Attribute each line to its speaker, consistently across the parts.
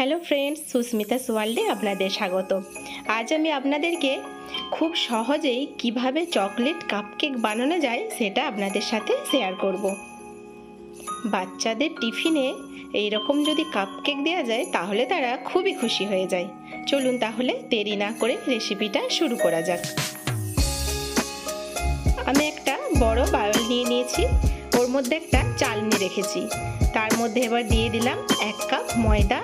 Speaker 1: Hello friends Susmita's ওয়ার্ল্ডে আপনাদের স্বাগত। আজ আমি আপনাদেরকে খুব সহজেই কীভাবে চকলেট কাপকেক বানানো যায় সেটা আপনাদের সাথে শেয়ার করব। বাচ্চাদের টিফিনে এই রকম যদি কাপকেক দেওয়া যায়, তাহলে তারা খুবই খুশি হয়ে যায়। চলুন তাহলে দেরি না করে রেসিপিটা শুরু করা যাক। আমি একটা বড় বাউল নিয়ে নিয়েছি, ওর মধ্যে একটা চালনি রেখেছি। তার মধ্যে এবার দিয়ে দিলাম এক কাপ ময়দা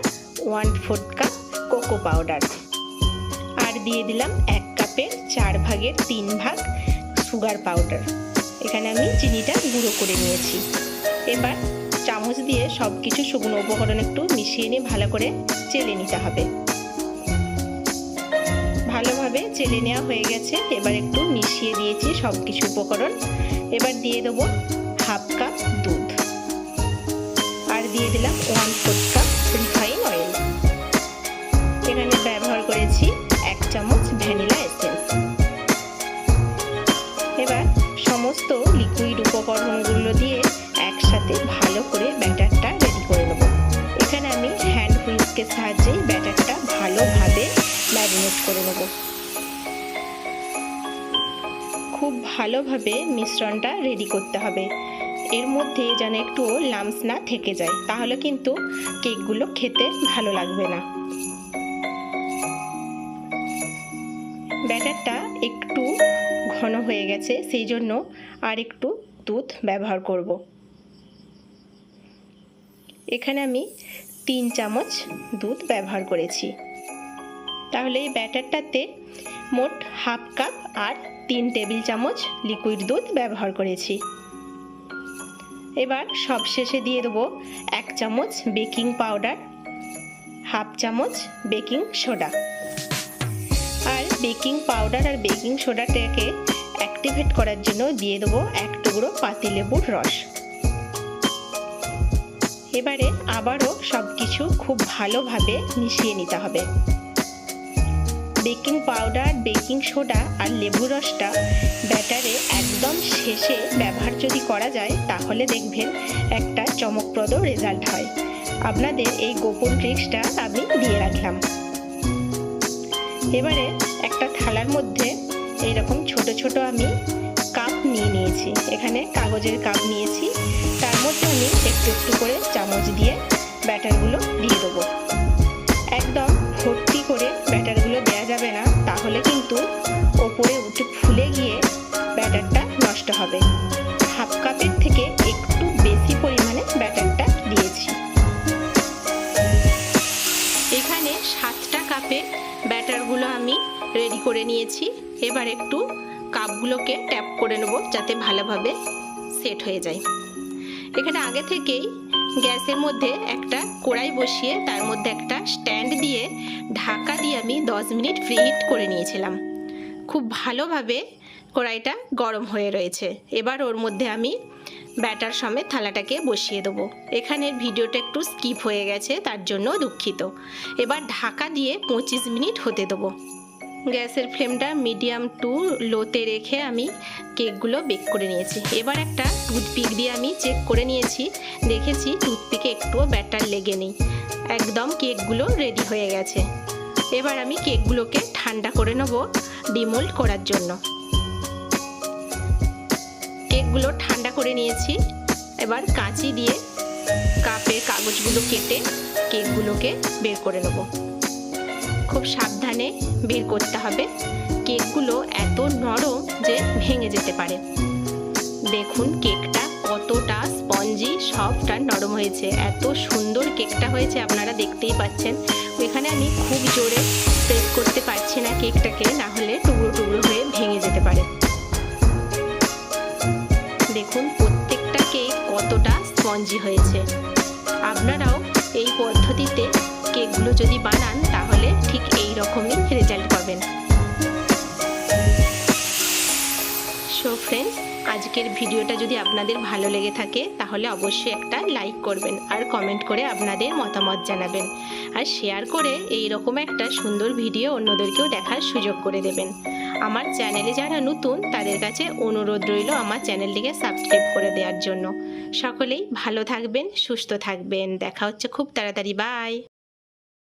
Speaker 1: one fourth cup cocoa powder আর দিয়ে দিলাম এক কাপের চার ভাগের তিন ভাগ সুগার পাউডার এখানে আমি চিনিটা গুঁড়ো করে নিয়েছি। এবার চামচ দিয়ে সব কিছু শুকনো উপকরণ একটু মিশিয়ে নিয়ে ভালো করে চেলে নিতে হবে। ভালোভাবে চেলে নেওয়া হয়ে গেছে। এবার একটু মিশিয়ে দিয়েছি সব কিছু উপকরণ। এবার দিয়ে দেবো হাফ কাপ দুধ। আর দিয়ে দিলাম ওয়ান ফোর্থ হুইস্কের সাহায্যে ব্যাটারটা ভালোভাবে ম্যারিনেট করে নেব। খুব ভালোভাবে মিশ্রণটা রেডি করতে হবে। এর মধ্যে যেন একটু লামস না থেকে যায়, তাহলে কিন্তু কেকগুলো খেতে ভালো লাগবে না। ব্যাটারটা একটু ঘন হয়ে গেছে, সেই জন্য আর একটু দুধ ব্যবহার করব। এখানে আমি তিন চামচ দুধ ব্যবহার করেছি। তাহলে এই ব্যাটারটাতে মোট হাফ কাপ আর তিন টেবিল চামচ লিকুইড দুধ ব্যবহার করেছি। এবার সবশেষে দিয়ে দেবো এক চামচ বেকিং পাউডার, হাফ চামচ বেকিং সোডা। আর বেকিং পাউডার আর বেকিং সোডাটাকে অ্যাক্টিভেট করার জন্য দিয়ে দেবো এক টুকরো পাতিলেবুর রস। এবারে আবারও সব কিছু খুব ভালোভাবে মিশিয়ে নিতে হবে। বেকিং পাউডার, বেকিং সোডা আর লেবু রসটা ব্যাটারে একদম শেষে ব্যবহার যদি করা যায়, তাহলে দেখবেন একটা চমকপ্রদ রেজাল্ট হয়। আপনাদের এই গোপন ট্রিক্সটা আমি দিয়ে রাখলাম। এবারে একটা থালার মধ্যে এইরকম ছোট ছোট আমি কাপ নিয়ে নিয়েছি। এখানে কাগজের কাপ নিয়েছি। মধ্যে আমি একটু একটু করে চামচ দিয়ে ব্যাটারগুলো দিয়ে দেবো। একদম ভর্তি করে ব্যাটারগুলো দেওয়া যাবে না, তাহলে কিন্তু ওপরে উঠে ফুলে গিয়ে ব্যাটারটা নষ্ট হবে। হাফ কাপের থেকে একটু বেশি পরিমাণে ব্যাটারটা দিয়েছি। এখানে সাতটা কাপে ব্যাটারগুলো আমি রেডি করে নিয়েছি। এবার একটু কাপগুলোকে ট্যাপ করে নেব যাতে ভালোভাবে সেট হয়ে যায়। এখানে আগে থেকেই গ্যাসের মধ্যে একটা কড়াই বসিয়ে তার মধ্যে একটা স্ট্যান্ড দিয়ে ঢাকা দিয়ে আমি দশ মিনিট ফ্রিহিট করে নিয়েছিলাম। খুব ভালোভাবে কড়াইটা গরম হয়ে রয়েছে। এবার ওর মধ্যে আমি ব্যাটার সমেত থালাটাকে বসিয়ে দেবো। এখানে ভিডিওটা একটু স্কিপ হয়ে গেছে, তার জন্য দুঃখিত। এবার ঢাকা দিয়ে পঁচিশ মিনিট হতে দেবো। গ্যাসের ফ্লেমটা মিডিয়াম টু লোতে রেখে আমি কেকগুলো বেক করে নিয়েছি। এবার একটা টুথপিক দিয়ে আমি চেক করে নিয়েছি। দেখেছি টুথপিকে একটুও ব্যাটার লেগে নেই। একদম কেকগুলো রেডি হয়ে গেছে। এবার আমি কেকগুলোকে ঠান্ডা করে নেব ডিমোল্ড করার জন্য। কেকগুলো ঠান্ডা করে নিয়েছি। এবার কাঁচি দিয়ে কাপের কাগজগুলো কেটে কেকগুলোকে বের করে নেব। খুব সাবধানে বের করতে হবে। কেকগুলো এত নরম যে ভেঙে যেতে পারে। দেখুন কেকটা কতটা স্পঞ্জি আর নরম হয়েছে। এত সুন্দর কেকটা হয়েছে, আপনারা দেখতেই পাচ্ছেন। এখানে আমি খুব জোরে প্রেস করতে পারছি না কেকটাকে, না হলে টুকরো টুকরো হয়ে ভেঙে যেতে পারে। দেখুন প্রত্যেকটা কেক কতটা স্পঞ্জি হয়েছে। আপনারাও এই পদ্ধতিতে কেকগুলো যদি বানান, তাহলে ঠিক এই রকমই রেজাল্ট পাবেন। সো ফ্রেন্ডস আজকের ভিডিওটা যদি আপনাদের ভালো লেগে থাকে, তাহলে অবশ্যই একটা লাইক করবেন আর কমেন্ট করে আপনাদের মতামত জানাবেন। আর শেয়ার করে এই রকম একটা সুন্দর ভিডিও অন্যদেরকেও দেখার সুযোগ করে দেবেন। আমার চ্যানেলে যারা নতুন, তাদের কাছে অনুরোধ রইল আমার চ্যানেলটিকে সাবস্ক্রাইব করে দেওয়ার জন্য। সকলেই ভালো থাকবেন, সুস্থ থাকবেন। দেখা হচ্ছে খুব তাড়াতাড়ি। বাই